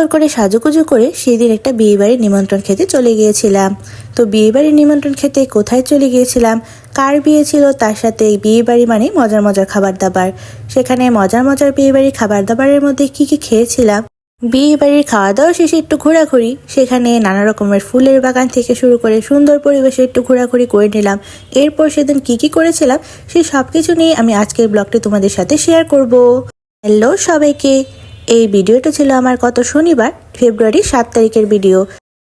সুন্দর করে সাজুগুজু করে সেদিন একটা বিয়ে বাড়ির নিমন্ত্রণ খেতে চলে গিয়েছিলাম। তো বিয়ে বাড়ির নিমন্ত্রণ খেতে কোথায় চলে গিয়েছিলাম? কার বিয়ে ছিল? তার সাথে এই বিয়ে বাড়ি মানে মজার মজার খাবার দাবার সেখানে মজার মজার বিয়ে বাড়ির খাবার দাবারের মধ্যে কি কি খেয়েছিলাম? বিয়ে বাড়ির খাওয়া দাওয়া শেষে একটু ঘোরাঘুরি। সেখানে নানা রকমের ফুলের বাগান থেকে শুরু করে সুন্দর পরিবেশে একটু ঘোরাঘুরি করে নিলাম। এরপর সেদিন কি কি করেছিলাম সেই সব কিছু নিয়ে আমি আজকের ব্লগটি তোমাদের সাথে শেয়ার করব। হ্যালো সবাইকে। এই ভিডিওটা ছিল আমার গত শনিবার, ফেব্রুয়ারি সাত তারিখের ভিডিও।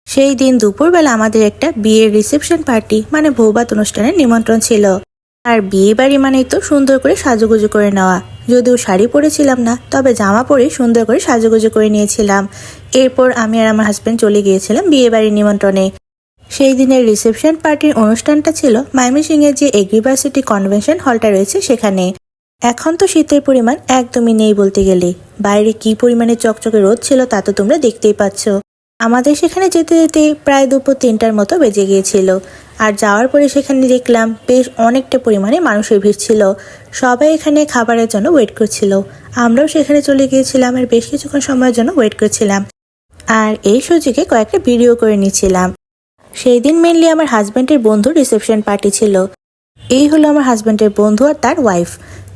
সেই দিন দুপুরবেলা আমাদের একটা বিয়ের রিসেপশন পার্টি মানে ভৌবাত অনুষ্ঠানের নিমন্ত্রণ ছিল। আর বিয়ে বাড়ি মানেই তো সুন্দর করে সাজুগুজু করে নেওয়া। যদিও শাড়ি পরেছিলাম না, তবে জামা পরে সুন্দর করে সাজুগুজু করে নিয়েছিলাম। এরপর আমি আর আমার হাজব্যান্ড চলে গিয়েছিলাম বিয়ে বাড়ির নিমন্ত্রণে। সেই দিনের রিসেপশন পার্টির অনুষ্ঠানটা ছিল ময়মনসিংহের যে এগ্রিভার্সিটি কনভেনশন হলটা রয়েছে সেখানে। এখন তো শীতের পরিমাণ একদমই নেই বলতে গেলে। বাইরে কি পরিমাণে চকচকে রোদ ছিল তা তো তোমরা দেখতেই পাচ্ছ। আমাদের সেখানে যেতে যেতে প্রায় দুপুর তিনটার মতো বেজে গিয়েছিল। আর যাওয়ার পরে সেখানে দেখলাম বেশ অনেকটা পরিমাণে মানুষের ভিড় ছিল। সবাই এখানে খাবারের জন্য ওয়েট করছিল। আমরাও সেখানে চলে গিয়েছিলাম আর বেশ কিছুক্ষণ সময়ের জন্য ওয়েট করছিলাম। আর এই সুযোগে কয়েকটা ভিডিও করে নিয়েছিলাম। সেই দিন মেনলি আমার হাজব্যান্ডের বন্ধুর রিসেপশন পার্টি ছিল। এই হলো আমার হাজব্যান্ডের বন্ধু আর তার ওয়াইফ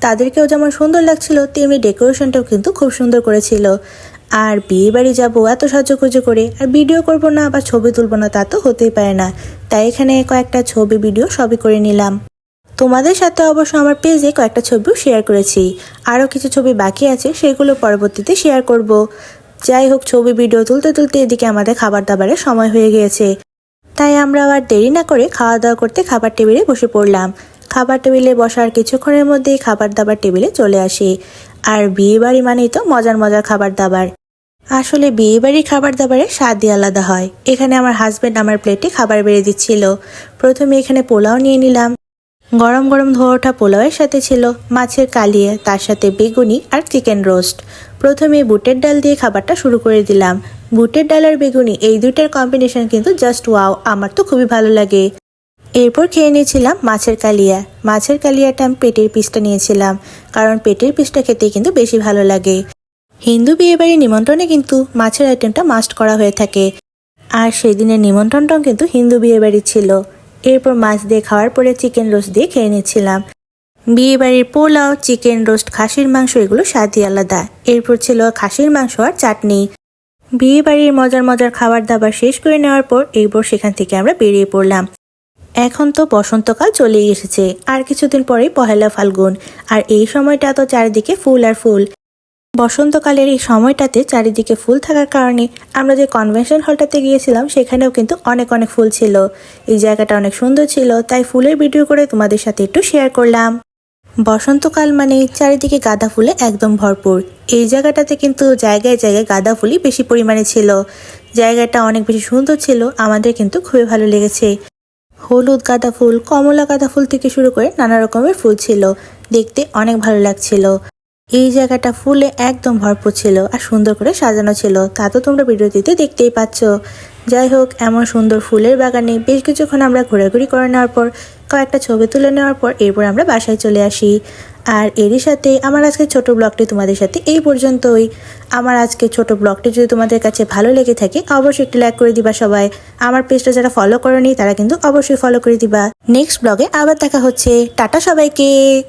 তাদেরকেও যেমন সুন্দর লাগছিল, তেমনি ডেকোরেশনটাও কিন্তু খুব সুন্দর করেছিল। আর বিয়ে বাড়ি যাব এত সাজুগুজু করে, আর ভিডিও করব না বা ছবি তুলবো না, তা তো হতেই পারে না। তাই এখানে কয়েকটা ছবি, ভিডিও সবই করে নিলাম। তোমাদের সাথে অবশ্য আমার পেজে কয়েকটা ছবিও শেয়ার করেছি। আরও কিছু ছবি বাকি আছে, সেগুলো পরবর্তীতে শেয়ার করব। যাই হোক, ছবি, ভিডিও তুলতে তুলতে এদিকে আমাদের খাবার দাবারের সময় হয়ে গিয়েছে। তাই আমরা আর দেরি না করে খাওয়া দাওয়া করতে খাবার টেবিলে বসে পড়লাম। খাবার টেবিলে বসার কিছুক্ষণের মধ্যেই খাবার দাবার টেবিলে চলে আসি। আর বিয়ে বাড়ি মানেই তো মজার মজার খাবার দাবার আসলে বিয়ে বাড়ির খাবার দাবারের স্বাদই আলাদা হয়। এখানে আমার হাজবেন্ড আমার প্লেটে খাবার বেড়ে দিচ্ছিল। প্রথমে এখানে পোলাও নিয়ে নিলাম। গরম গরম ধোয়া ওঠা পোলাওয়ের সাথে ছিল। মাছের কালিয়ে তার সাথে বেগুনি আর চিকেন রোস্ট প্রথমে বুটের ডাল দিয়ে খাবারটা শুরু করে দিলাম। বুটের ডাল আর বেগুনি এই দুইটার কম্বিনেশন কিন্তু জাস্ট ওয়াও আমার তো খুবই ভালো লাগে। এরপর খেয়ে নিয়েছিলাম মাছের কালিয়া। মাছের কালিয়াটা আমি পেটের পিসটা নিয়েছিলাম, কারণ পেটের পিসটা খেতে কিন্তু বেশি ভালো লাগে। হিন্দু বিয়েবাড়ির নিমন্ত্রণে কিন্তু মাছের আইটেমটা মাস্ট করা হয়ে থাকে। আর সেই দিনের নিমন্ত্রণটাও কিন্তু হিন্দু বিয়েবাড়ি ছিল। এরপর মাছ দিয়ে খাওয়ার পরে চিকেন রোস্ট দিয়ে খেয়ে নিচ্ছিলাম বিয়ে বাড়ির পোলাও, চিকেন রোস্ট, খাসির মাংস এগুলো স্বাদই আলাদা। এরপর ছিল খাসির মাংস আর চাটনি। বিয়ে বাড়ির মজার মজার খাবার দাবার শেষ করে নেওয়ার পর এরপর সেখান থেকে আমরা বেরিয়ে পড়লাম। এখন তো বসন্তকাল চলেই এসেছে। আর কিছুদিন পরেই পহেলা ফাল্গুন। আর এই সময়টা তো চারিদিকে ফুল আর ফুল। বসন্তকালের এই সময়টাতে চারিদিকে ফুল থাকার কারণে আমরা যে কনভেনশন হলটাতে গিয়েছিলাম, সেখানেও কিন্তু অনেক অনেক ফুল ছিল। এই জায়গাটা অনেক সুন্দর ছিল, তাই ফুলের ভিডিও করে তোমাদের সাথে একটু শেয়ার করলাম। বসন্তকাল মানে চারিদিকে গাঁদা ফুলে একদম ভরপুর। এই জায়গাটাতে কিন্তু জায়গায় জায়গায় গাঁদা ফুলই বেশি পরিমাণে ছিল। জায়গাটা অনেক বেশি সুন্দর ছিল, আমাদের কিন্তু খুবই ভালো লেগেছে। হলুদ গাঁদা ফুল, কমলা গাঁদা ফুল থেকে শুরু করে নানা রকমের ফুল ছিল। দেখতে অনেক ভালো লাগছিল। এই জায়গাটা ফুলে একদম ভরপুর ছিল আর সুন্দর করে সাজানো ছিল। তা তো তোমরা ভিডিওটিতে দেখতেই পাচ্ছ। যাই হোক, এমন সুন্দর ফুলের বাগানে বেশ কিছুক্ষণ আমরা ঘোরাঘুরি করে নেওয়ার পর, কয়েকটা ছবি তুলে নেওয়ার পর এরপর আমরা বাসায় চলে আসি। আর এরই সাথে আমার আজকে ছোট ব্লগটি তোমাদের সাথে এই পর্যন্তই। আমার আজকে ছোট ব্লগটি যদি তোমাদের কাছে ভালো লেগে থাকে, অবশ্যই একটি লাইক করে দিবা সবাই। আমার পেজটা যারা ফলো করেনি, তারা কিন্তু অবশ্যই ফলো করে দিবা। নেক্সট ব্লগে আবার দেখা হচ্ছে। টাটা সবাইকে।